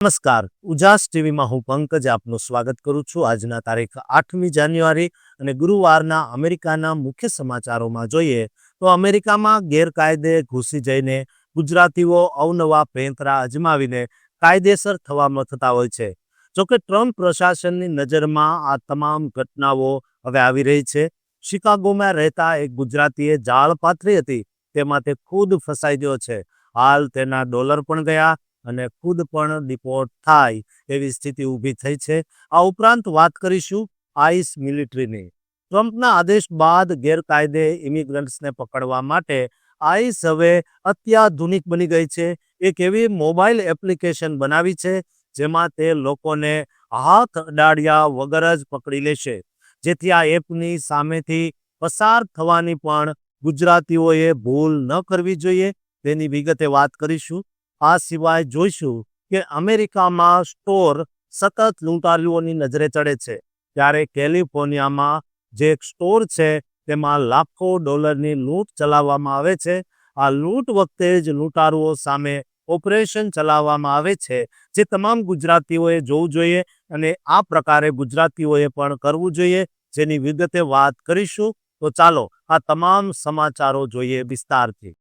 નમસ્કાર. ઉજાસ ટીવીમાં હું પંકજ આપનું સ્વાગત કરું છું. આજના તારીખ આઠમી જાન્યુઆરી અને ગુરુવારના અમેરિકાના મુખ્ય સમાચારોમાં જોઈએ તો અમેરિકામાં ગેરકાયદે ઘૂસી જઈને ગુજરાતીઓ અવનવા પેંતરા અજમાવીને કાયદેસર થવામાં થતા હોય છે. જોકે ટ્રમ્પ પ્રશાસનની નજરમાં આ તમામ ઘટનાઓ હવે આવી રહી છે. શિકાગોમાં રહેતા એક ગુજરાતીએ જાળ પાથરી હતી. તેમાં તે ખુદ ફસાઈ ગયો છે. હાલ તેના ડોલર પણ ગયા. અને ખુદ પણ ડિપોર્ટ થાય એવી સ્થિતિ ઊભી થઈ છે. આ ઉપરાંત વાત કરીશું આઈસ મિલિટરીની ટ્રમ્પના આદેશ બાદ ગેરકાયદે ઇમિગ્રન્ટ્સને પકડવા માટે આઈસ હવે અત્યાધુનિક બની ગઈ છે. એક એવી મોબાઈલ એપ્લિકેશન બનાવી છે જેમાં તે લોકોને હાથ અડાડ્યા વગર જ પકડી લેશે. જેથી આ એપની સામેથી પસાર થવાની પણ ગુજરાતીઓએ ભૂલ ન કરવી જોઈએ. તેની વિગતે વાત કરીશું. આ સિવાય જોઈશું કે અમેરિકામાં સ્ટોર સતત લૂંટારીઓની નજરે ચડે છે. ત્યારે કેલિફોર્નિયામાં જે એક સ્ટોર છે, તેમાં લાખો ડોલરની લૂંટ ચલાવવામાં આવે છે. આ લૂંટ વખતે જ લૂંટારુઓ સામે ઓપરેશન ચલાવવામાં આવે છે, જે તમામ ગુજરાતીઓએ જોવું જોઈએ અને આ પ્રકારે ગુજરાતીઓએ પણ કરવું જોઈએ. જેની વિગતે વાત કરીશું, તો ચાલો આ તમામ સમાચારો જોઈએ વિસ્તારથી.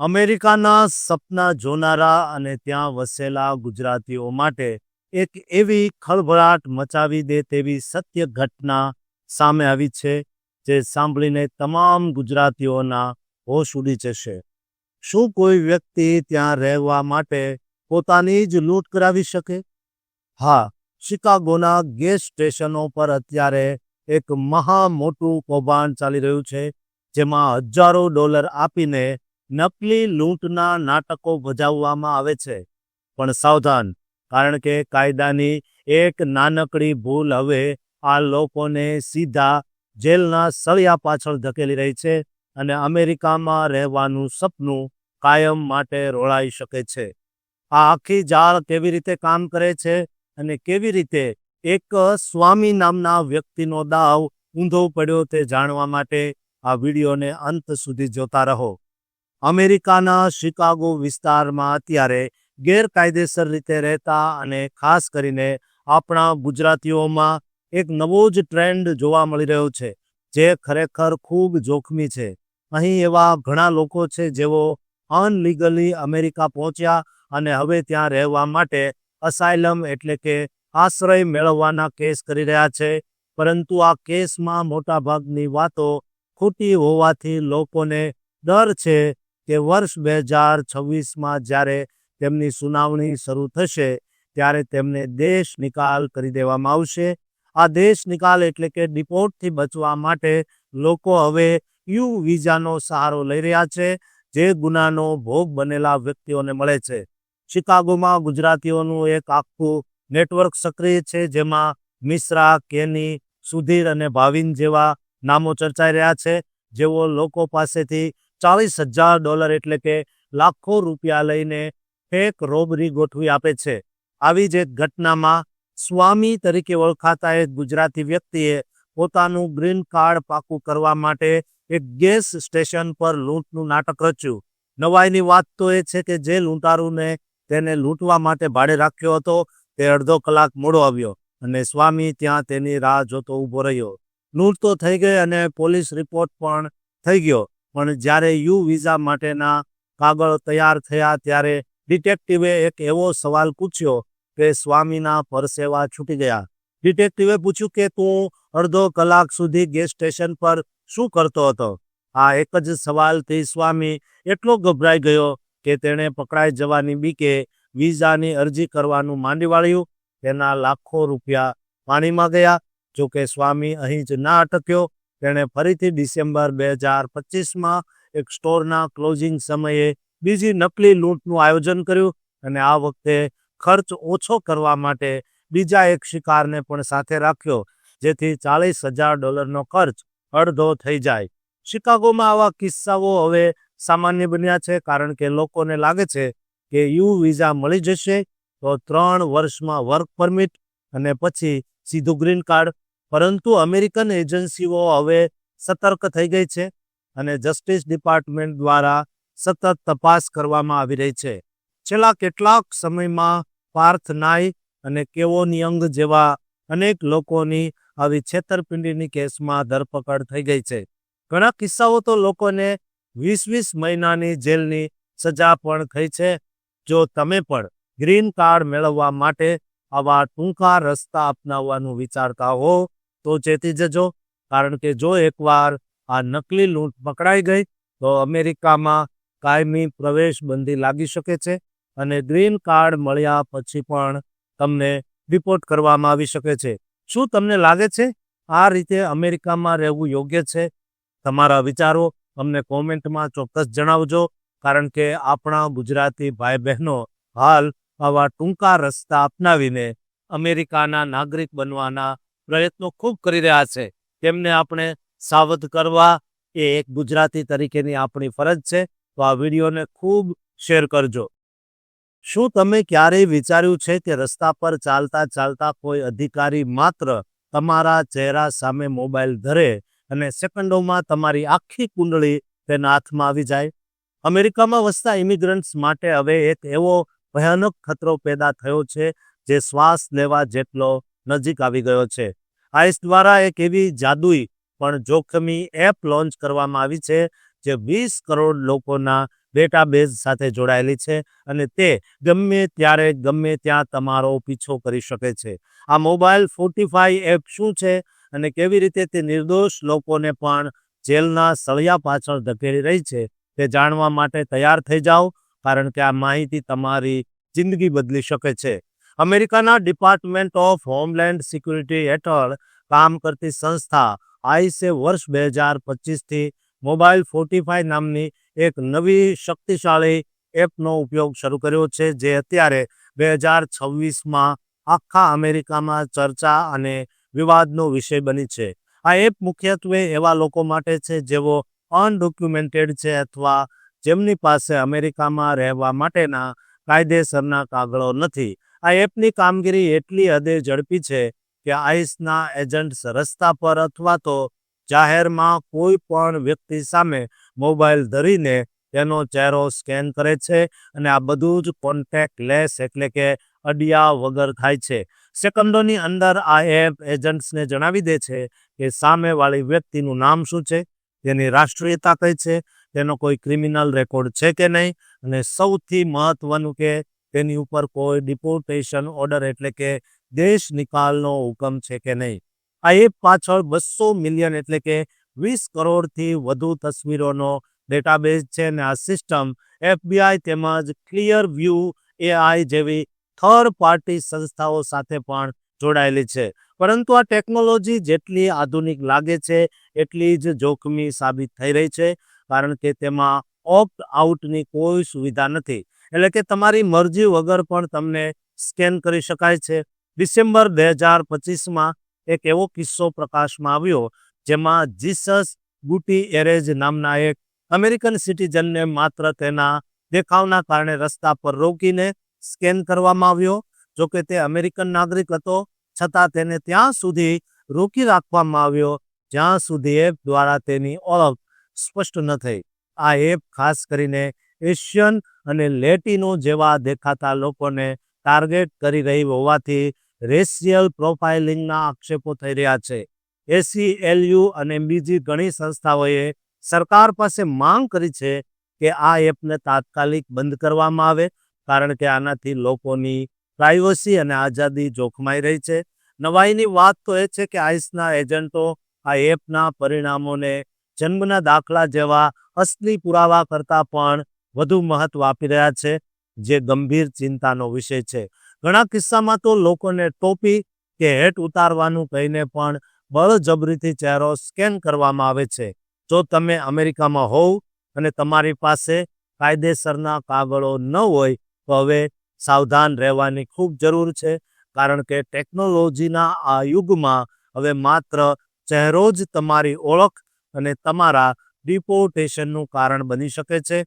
અમેરિકાના સપના જોનારા અને ત્યાં વસેલા ગુજરાતીઓ માટે એક એવી ખળભળાટ મચાવી દે તેવી સત્ય ઘટના સામે આવી છે, જે સાંભળીને તમામ ગુજરાતીઓના હોશ ઉડી જશે. શું કોઈ વ્યક્તિ ત્યાં રહેવા માટે પોતાની જ લૂંટ કરાવી શકે? હા, શિકાગોના ગેસ સ્ટેશનો પર અત્યારે એક મહા મોટું કૌભાંડ ચાલી રહ્યું છે, જેમાં હજારો ડોલર આપીને નકલી લૂંટના નાટકો ભજાવવામાં આવે છે. પણ સાવધાન, કારણ કે કાયદાની એક નાનકડી ભૂલ હવે આ લોકોને સીધા જેલના સળિયા પાછળ ધકેલી રહી છે અને અમેરિકામાં રહેવાનું સપનું કાયમ માટે રોળાઈ શકે છે. આ આખી જાળ કેવી રીતે કામ કરે છે અને કેવી રીતે એક સ્વામી નામના વ્યક્તિનો દાવ ઊંધો પડ્યો તે જાણવા માટે આ વિડીયોને અંત સુધી જોતા રહો. અમેરિકાના શિકાગો વિસ્તારમાં અત્યારે ગેરકાયદેસર રીતે રહેતા અને ખાસ કરીને આપણા ગુજરાતીઓમાં એક નવો જ ટ્રેન્ડ જોવા મળી રહ્યો છે, જે ખરેખર ખૂબ જોખમી છે. અહીં એવા ઘણા લોકો છે જેઓ અનલીગલી અમેરિકા પહોંચ્યા અને હવે ત્યાં રહેવા માટે અસાયલમ એટલે કે આશ્રય મેળવવાના કેસ કરી રહ્યા છે, પરંતુ આ કેસમાં મોટાભાગની વાતો ખોટી હોવાથી લોકોને ડર છે કે વર્ષ બે હજાર છવ્વીસમાં જ્યારે તેમની સુનાવણી શરૂ થશે, ત્યારે તેમને દેશ નિકાલ કરી દેવામાં આવશે. આ દેશ નિકાલ એટલે કે ડિપોર્ટથી બચવા માટે લોકો હવે યુ વિઝાનો સહારો લઈ રહ્યા છે, જે ગુનાનો ભોગ બનેલા વ્યક્તિઓને મળે છે. શિકાગોમાં ગુજરાતીઓનું એક આખું નેટવર્ક સક્રિય છે, જેમાં મિશ્રા, કેની, સુધીર અને ભાવિન જેવા નામો ચર્ચાઈ રહ્યા છે, જેઓ લોકો પાસેથી ચાલીસ હજાર ડોલર એટલે કે લાખો રૂપિયા લઈને ફેક, રોબરી ગોઠવી આપે છે. આવી જ એક ઘટનામાં સ્વામી તરીકે ઓળખાતા એક ગુજરાતી વ્યક્તિએ પોતાનું ગ્રીન કાર્ડ પાકું કરવા માટે એક ગેસ સ્ટેશન પર લૂંટનું નાટક રચ્યું. નવાઈની વાત તો એ છે કે જે લૂંટારૂને તેને લૂંટવા માટે ભાડે રાખ્યો હતો, તે અડધો કલાક મોડો આવ્યો અને સ્વામી ત્યાં તેની રાહ જોતો ઊભો રહ્યો. લૂંટ તો થઈ ગઈ અને પોલીસ રિપોર્ટ પણ થઈ ગયો. પણ જ્યારે યુ વિઝા માટેના કાગળ તૈયાર થયા ત્યારે ડિટેક્ટિવે એક એવો સવાલ પૂછ્યો કે સ્વામીના પરસેવા છૂટી ગયા. ડિટેક્ટિવે પૂછ્યું કે તું અડધો કલાક સુધી ગેસ સ્ટેશન પર શું કરતો હતો? આ એક જ સવાલથી સ્વામી એટલો ગભરાઈ ગયો કે તેણે પકડાઈ જવાની બીકે વિઝાની અરજી કરવાનું માંડી વાળ્યું. તેના લાખો રૂપિયા પાણીમાં ગયા, જોકે સ્વામી અહીં જ ના અટક્યો. તેણે ફરીથી ડિસેમ્બર બે હજાર પચીસમાં એક સ્ટોરના ક્લોઝિંગ સમયે બીજી નકલી લૂંટનું આયોજન કર્યું અને આ વખતે ખર્ચ ઓછો કરવા માટે બીજા એક શિકારને પણ સાથે રાખ્યો, જેથી ચાલીસ હજાર ડોલરનો ખર્ચ અડધો થઈ જાય. શિકાગોમાં આવા કિસ્સાઓ હવે સામાન્ય બન્યા છે, કારણ કે લોકોને લાગે છે કે યુ વિઝા મળી જશે તો ત્રણ વર્ષમાં વર્ક પરમિટ અને પછી સીધું ગ્રીન કાર્ડ પરંતુ અમેરિકન એજન્સીઓ હવે સતર્ક થઈ ગઈ છે અને જસ્ટિસ ડિપાર્ટમેન્ટ દ્વારા સતત તપાસ કરવામાં આવી રહી છે. છેલ્લા કેટલાક સમયમાં પાર્થ નાઈ અને કેવોનિયંગ જેવા અનેક લોકોની આવી છેતરપિંડીની કેસમાં ધરપકડ થઈ ગઈ છે. ઘણા કિસ્સાઓ તો લોકોને વીસ વીસ મહિનાની જેલની સજા પણ થઈ છે. જો તમે પણ ગ્રીન કાર્ડ મેળવવા માટે આવા ટૂંકા રસ્તા અપનાવવાનું વિચારતા હો તો ચેતી જજો, કારણ કે જો એકવાર આ નકલી લૂંટ પકડાઈ ગઈ, તો અમેરિકામાં કાયમી પ્રવેશ બંધી લાગી શકે છે અને ગ્રીન કાર્ડ મળ્યા પછી પણ તમને રિપોર્ટ કરવામાં આવી શકે છે. શું તમને લાગે છે? આ રીતે અમેરિકામાં રહેવું યોગ્ય છે? તમારા વિચારો અમને કોમેન્ટમાં ચોક્કસ જણાવજો, કારણ કે આપણા ગુજરાતી ભાઈ બહેનો હાલ આવા ટૂંકા રસ્તા અપનાવીને અમેરિકાના નાગરિક બનવાના પ્રયત્નો ખૂબ કરી રહ્યા છે. તેમને આપણે સાવધ કરવા એ એક ગુજરાતી તરીકેની આપણી ફરજ છે. તો આ વિડીયોને ખૂબ શેર કરજો. શું તમે ક્યારેય વિચાર્યું છે કે રસ્તા પર ચાલતા ચાલતા કોઈ અધિકારી માત્ર તમારા ચહેરા સામે મોબાઈલ ધરે અને સેકન્ડોમાં તમારી આખી કુંડળી તેના હાથમાં આવી જાય? અમેરિકામાં વસતા ઇમિગ્રન્ટ્સ માટે હવે એક એવો ભયાનક ખતરો પેદા થયો છે જે શ્વાસ લેવા જેટલો નજીક આવી ગયો છે. આઈસ દ્વારા એક એવી જાદુઈ પણ જોખમી એપ લોન્ચ કરવામાં આવી છે, જે વીસ કરોડ લોકોના ડેટાબેઝ સાથે જોડાયેલી છે અને તે ગમે ત્યારે ગમે ત્યાં તમારો પીછો કરી શકે છે. આ મોબાઈલ ફોર્ટીફાઈ એપ શું છે અને કેવી રીતે તે નિર્દોષ લોકોને પણ જેલના સળિયા પાછળ ધકેલી રહી છે તે જાણવા માટે તૈયાર થઈ જાઓ, કારણ કે આ માહિતી તમારી જિંદગી બદલી શકે છે. અમેરિકાના ડિપાર્ટમેન્ટ ઓફ હોમલેન્ડ સિક્યુરિટી હેઠળ કામ કરતી સંસ્થા આઈસે વર્ષ બે હજાર પચીસથી મોબાઈલ ફોર્ટીફાઈ નામની એક નવી શક્તિશાળી એપનો ઉપયોગ શરૂ કર્યો છે, જે અત્યારે બે હજાર છવ્વીસમાં આખા અમેરિકામાં ચર્ચા અને વિવાદનો વિષય બની છે. આ એપ મુખ્યત્વે એવા લોકો માટે છે જેઓ અનડોક્યુમેન્ટેડ છે અથવા જેમની પાસે અમેરિકામાં રહેવા માટેના કાયદેસરના કાગળો નથી. આ એપની કામગીરી એટલી હદે ઝડપી છે કે આઈસના એજન્ટ્સ રસ્તા પર અથવા તો જાહેરમાં કોઈ પણ વ્યક્તિ સામે મોબાઈલ ધરીને તેનો ચહેરો સ્કેન કરે છે અને આ બધું જ કોન્ટેક્ટ લેસ એટલે કે અડિયા વગર થાય છે. સેકન્ડોની અંદર આ એપ એજન્ટ્સને જણાવી દે છે કે સામેવાળી વ્યક્તિનું નામ શું છે, તેની રાષ્ટ્રીયતા કઈ છે, તેનો કોઈ ક્રિમિનલ રેકોર્ડ છે કે નહીં અને સૌથી મહત્વનું કે તેની ઉપર કોઈ ડિપોર્ટેશન ઓર્ડર એટલે કે દેશ નિકાલનો હુકમ છે કે નહીં. આ એપ પાછળ બસો મિલિયન એટલે કે વીસ કરોડથી વધુ તસવીરોનો ડેટાબેઝ છે અને આ સિસ્ટમ એફબીઆઈ તેમજ ક્લિયર વ્યૂ એઆઈ જેવી થર્ડ પાર્ટી સંસ્થાઓ સાથે પણ જોડાયેલી છે. પરંતુ આ ટેકનોલોજી જેટલી આધુનિક લાગે છે, એટલી જ જોખમી સાબિત થઈ રહી છે, કારણ કે તેમાં ઓપ્ટ આઉટની કોઈ સુવિધા નથી. એટલે કે તમારી મરજી વગર પણ તમને સ્કેન કરી શકાય છે. ડિસેમ્બર બે હજાર પચીસમાં એક એવો કિસ્સો પ્રકાશમાં આવ્યો, જેમાં જીસસ ગુટી એરેજ નામના એક અમેરિકન સિટીઝનને માત્ર તેના દેખાવના કારણે રસ્તા પર રોકીને સ્કેન કરવામાં આવ્યો. જોકે તે અમેરિકન નાગરિક હતો, છતાં તેને ત્યાં સુધી રોકી રાખવામાં આવ્યો, જ્યાં સુધી એપ દ્વારા તેની ઓળખ સ્પષ્ટ ન થઈ. આ એપ ખાસ કરીને એશિયન અને લેટિનો જેવા દેખાતા લોકોને ટાર્ગેટ કરી રહી હોવાથી રેશિયલ પ્રોફાઇલિંગના આક્ષેપો થઈ રહ્યા છે. એસીએલયુ અને બીજી ઘણી સંસ્થાઓએ સરકાર પાસે માંગ કરી છે કે આ એપને તાત્કાલિક બંધ કરવામાં આવે, કારણ કે આનાથી લોકોની પ્રાઇવસી અને આઝાદી જોખમાઈ રહી છે. નવાઈની વાત તો એ છે કે આઈસના એજન્ટો આ એપના પરિણામોને જન્મના દાખલા જેવા અસલી પુરાવા કરતાં પણ વધુ મહત્વ આપી રહ્યા છે, જે ગંભીર ચિંતાનો વિષય છે. ઘણા કિસ્સામાં તો લોકોને ટોપી કે હેટ ઉતારવાનું કહીને પણ બળજબરીથી ચહેરો સ્કેન કરવામાં આવે છે. જો તમે અમેરિકામાં હોવ અને તમારી પાસે કાયદેસરના કાગળો ન હોય, તો હવે સાવધાન રહેવાની ખૂબ જરૂર છે, કારણ કે ટેકનોલોજીના આ યુગમાં હવે માત્ર ચહેરો જ તમારી ઓળખ અને તમારા ડિપોર્ટેશનનું કારણ બની શકે છે.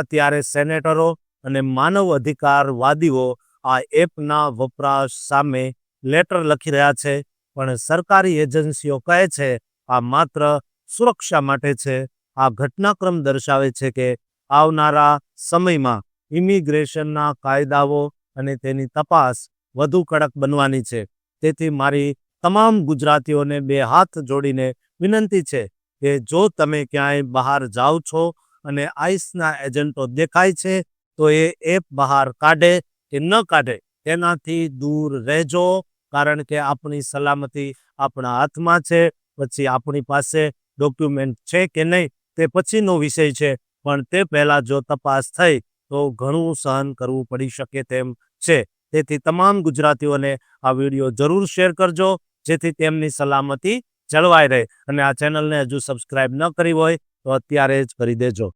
અત્યારે સેનેટરો અને માનવ અધિકારવાદીઓ આ એપના વપરાશ સામે લેટર લખી રહ્યા છે, પણ સરકારી એજન્સીઓ કહે છે, આ માત્ર સુરક્ષા માટે છે. આ ઘટનાક્રમ દર્શાવે છે કે આવનારા સમયમાં ઇમિગ્રેશનના કાયદાઓ અને તેની તપાસ વધુ કડક બનવાની છે. તેથી મારી તમામ ગુજરાતીઓને બે હાથ જોડીને વિનંતી છે કે જો તમે ક્યાંય બહાર જાઓ છો અને આઈસના એજન્ટો દેખાય છે, તો એ એપ બહાર કાઢે કે ન કાઢે તેનાથી દૂર રહેજો, કારણ કે આપણી સલામતી આપણા હાથમાં છે, પછી આપણી પાસે ડોક્યુમેન્ટ છે કે નહીં તે પછીનો વિષય છે, પણ તે પહેલાં જો તપાસ થઈ તો ઘણું સહન કરવું પડી શકે તેમ છે. તેથી તમામ ગુજરાતીઓને આ વીડિયો જરૂર શેર કરજો, જેથી તેમની સલામતી જળવાઈ રહે. અને આ ચેનલને હજુ સબસ્ક્રાઇબ ન કરી હોય તો અત્યારે જ કરી દેજો.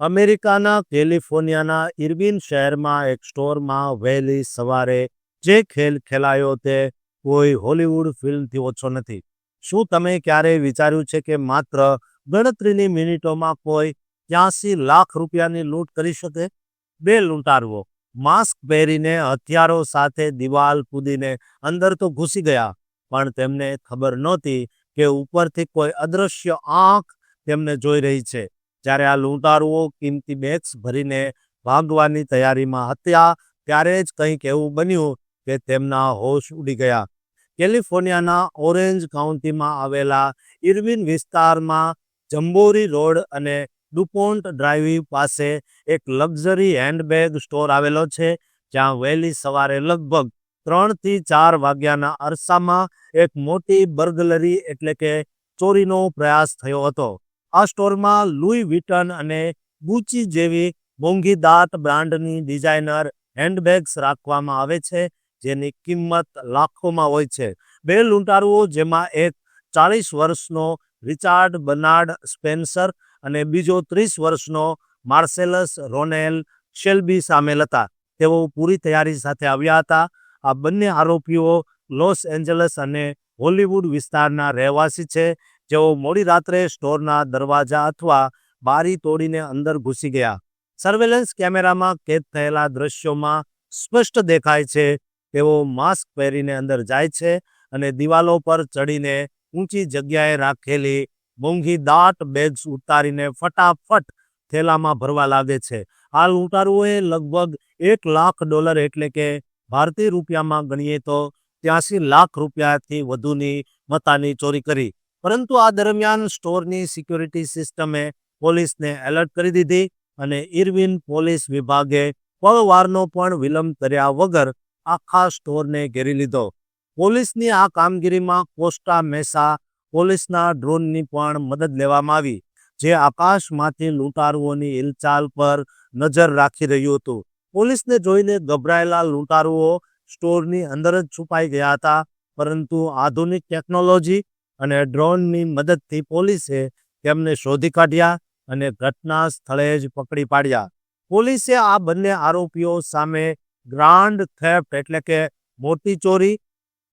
અમેરિકાના કેલિફોર્નિયાના ઇર્વિન શહેરમાં એક સ્ટોરમાં વહેલી સવારે જે ખેલ ખેલાયો તે કોઈ હોલિવૂડ ફિલ્મથી ઓછો નથી. શું તમે ક્યારેય વિચાર્યું છે કે માત્ર ગણતરીની મિનિટોમાં કોઈ ત્યાંસી લાખ રૂપિયાની લૂંટ કરી શકે? બે લૂંટારવો માસ્ક પહેરીને હથિયારો સાથે દિવાલ કૂદીને અંદર તો ઘૂસી ગયા, પણ તેમને ખબર નહોતી કે ઉપરથી કોઈ અદૃશ્ય આંખ તેમને જોઈ રહી છે. જ્યારે આ લૂંટારુઓ કિંમતી બેગ્સ ભરીને ભાગવાની તૈયારીમાં હતા, ત્યારે જ કંઈક એવું બન્યું કે તેમના હોશ ઉડી ગયા. કેલિફોર્નિયાના ઓરેન્જ કાઉન્ટીમાં આવેલા ઇરવિન વિસ્તારમાં જંબોરી રોડ અને ડુપોન્ટ ડ્રાઈવ પાસે એક લક્ઝરી હેન્ડબેગ સ્ટોર આવેલો છે, જ્યાં વહેલી સવારે લગભગ ત્રણથી ચાર વાગ્યાના અરસામાં એક મોટી બર્ગલરી એટલે કે ચોરીનો પ્રયાસ થયો હતો. આ સ્ટોરમાં લુઈ વિટન અને ગુચી જેવી મોંઘી દાંત બ્રાન્ડની ડિઝાઇનર હેન્ડબેગ્સ રાખવામાં આવે છે, જેની કિંમત લાખોમાં હોય છે. બે લૂંટારુઓ જેમાં એક ચાલીસ વર્ષનો રિચાર્ડ બર્નાર્ડ સ્પેન્સર અને બીજો ત્રીસ વર્ષનો માર્સેલસ રોનેલ શેલ્બી સામેલ હતા. તેઓ પૂરી તૈયારી સાથે આવ્યા હતા. આ બંને આરોપીઓ લોસ એન્જલસ અને હોલિવૂડ વિસ્તારના રહેવાસી છે. જેઓ મોડી રાત્રે સ્ટોરના દરવાજા અથવા બારી તોડીને અંદર ઘૂસી ગયા. સર્વેલન્સ કેમેરામાં કેદ થયેલા દ્રશ્યોમાં સ્પષ્ટ દેખાય છે, તેઓ માસ્ક પહેરીને અંદર જાય છે અને દિવાલો પર ચડીને ઊંચી જગ્યાએ રાખેલી મોંઘી દાટ બેગ્સ ઉતારીને ફટાફટ થેલામાં ભરવા લાગે છે. આ લૂંટારુઓએ લગભગ એક લાખ ડોલર એટલે કે ભારતીય રૂપિયામાં ગણીએ તો ત્યાંસી લાખ રૂપિયાથી વધુની મતાની ચોરી કરી. પરંતુ આ દરમિયાન સ્ટોરની સિક્યોરિટી સિસ્ટમે પોલીસને એલર્ટ કરી દીધી અને ઇરવિન પોલીસ વિભાગે પળવારનો પણ વિલંબ કર્યા વગર આખા સ્ટોરને ઘેરી લીધો. પોલીસની આ કામગીરીમાં કોસ્ટા મેસા પોલીસના ડ્રોનની પણ મદદ લેવામાં આવી, જે આકાશમાંથી લૂંટારુઓની હિલચાલ પર નજર રાખી રહ્યું હતું. પોલીસને જોઈને ગભરાયેલા લૂંટારુઓ સ્ટોરની અંદર જ છુપાઈ ગયા હતા, પરંતુ આધુનિક ટેકનોલોજી અને ડ્રોનની મદદથી પોલીસે તેમને શોધી કાઢ્યા અને ઘટના સ્થળે જ પકડી પાડ્યા. પોલીસે આ બંને આરોપીઓ સામે ગ્રાન્ડ થેફ્ટ એટલે કે મોટી ચોરી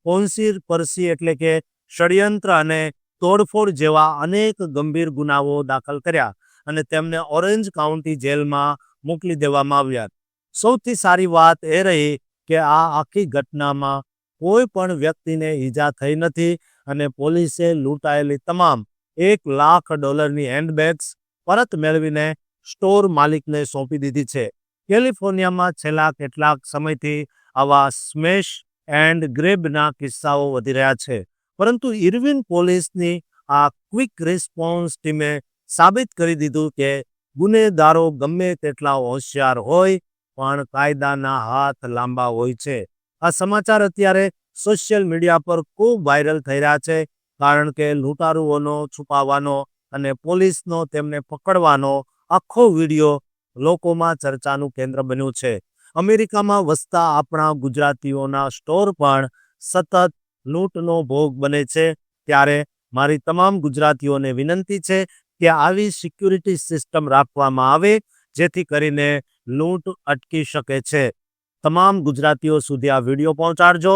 કોન્સિર પરસી એટલે કે ષડયંત્ર અને તોડફોડ જેવા અનેક ગંભીર ગુનાઓ દાખલ કર્યા અને તેમને ઓરેન્જ કાઉન્ટી જેલમાં મોકલી દેવામાં આવ્યા. સૌથી સારી વાત એ રહી કે આ આખી ઘટનામાં કોઈ પણ વ્યક્તિને ઈજા થઈ નથી અને પોલીસે લૂંટાયેલી તમામ એક લાખ ડોલરની હેન્ડબેગ્સ પરત મેળવીને સ્ટોર માલિકને સોંપી દીધી છે. કેલિફોર્નિયામાં છેલ્લા કેટલાક સમયથી આવા સ્મેશ એન્ડ ગ્રેબના કિસ્સાઓ વધી રહ્યા છે. પરંતુ ઇરવિન પોલીસની આ ક્વિક રિસ્પોન્સ ટીમે સાબિત કરી દીધું કે ગુનેગારો ગમે તેટલા હોશિયાર હોય, પણ કાયદાના હાથ લાંબા હોય છે. આ સમાચાર અત્યારે સોશિયલ મીડિયા પર ખૂબ વાયરલ થઈ રહ્યા છે, કારણ કે લૂંટારુઓનો, છુપાવવાનો અને પોલીસનો તેમને પકડવાનો આખો વીડિયો લોકોમાં ચર્ચાનું કેન્દ્ર બન્યું છે. અમેરિકામાં વસતા આપણા ગુજરાતીઓના સ્ટોર પણ સતત લૂંટનો ભોગ બને છે. ત્યારે મારી તમામ ગુજરાતીઓને વિનંતી છે કે આવી સિક્યુરિટી સિસ્ટમ રાખવામાં આવે, જેથી કરીને લૂંટ અટકી શકે છે. તમામ ગુજરાતીઓ સુધી આ વીડિયો પહોંચાડજો.